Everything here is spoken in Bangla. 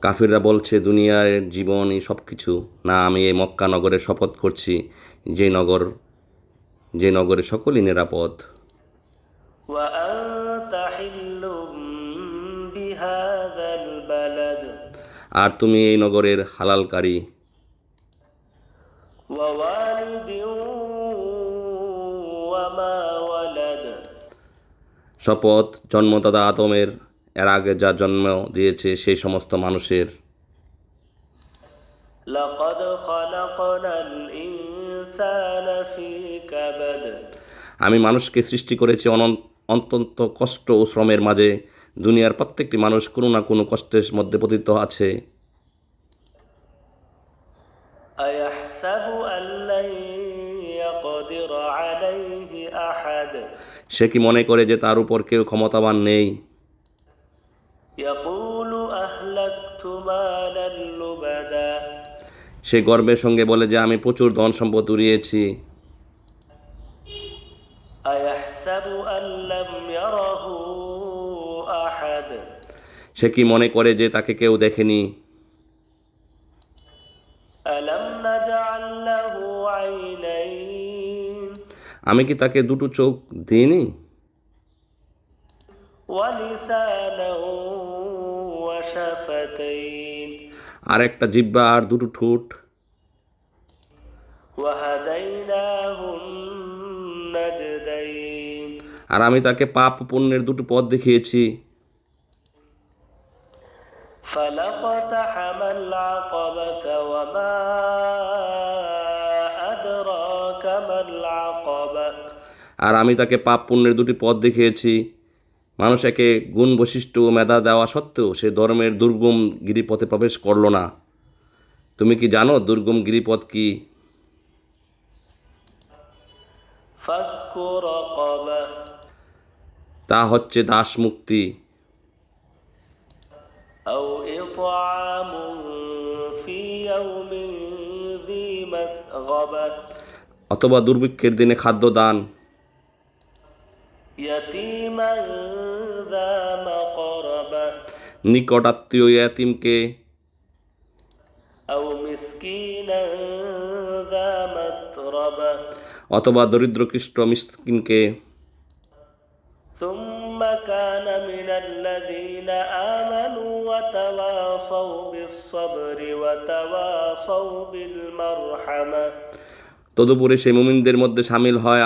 কাফিররা বলছে দুনিয়ার জীবন এই সব কিছু না আমি এই মক্কা নগরে শপথ করছি যে নগর যে নগরে সকলই নিরাপদ। আর তুমি এই নগরের হালালকারী। শপথ জন্মদাদা আতমের এর আগে যা জন্ম দিয়েছে সেই সমস্ত মানুষের। আমি মানুষকে সৃষ্টি করেছি অত্যন্ত কষ্ট ও শ্রমের মাঝে। দুনিয়ার প্রত্যেকটি মানুষ কোনো না কোনো কষ্টের মধ্যে পতিত আছে। সে কি মনে করে যে তার উপর কেউ ক্ষমতাবান নেই? সে গর্বের সঙ্গে বলে যে আমি প্রচুর ধন সম্পদ উড়িয়েছি। সে কি মনে করে যে তাকে কেউ দেখেনি? আমি কি তাকে দুটো চোখ দিইনি? আর একটা জিব্বা আর দুটো ঠোঁট। আর আমি তাকে পাপ পুণ্যের দুটো পথ দেখিয়েছি। আর আমি তাকে পাপ পুণ্যের দুটি পথ দেখিয়েছি। মানুষ একে গুণ বৈশিষ্ট্য মেধা দেওয়া সত্ত্বেও সে ধর্মের দুর্গম গিরিপথে প্রবেশ করল না। তুমি কি জানো দুর্গম গিরিপথ কি? তা হচ্ছে দাস মুক্তি। অথবা দুর্ভিক্ষের দিনে খাদ্য দান। নিকট আত্মীয় ইয়াতিমকে أو مسكينا ذا متربة অথবা দরিদ্রকৃষ্ট মিসকিনকে ثم كان من الذين آمنوا وتواصوا بالصبر وتواصوا بالمرحمة তদুপরি সেই মুমিনদের মধ্যে সামিল হয়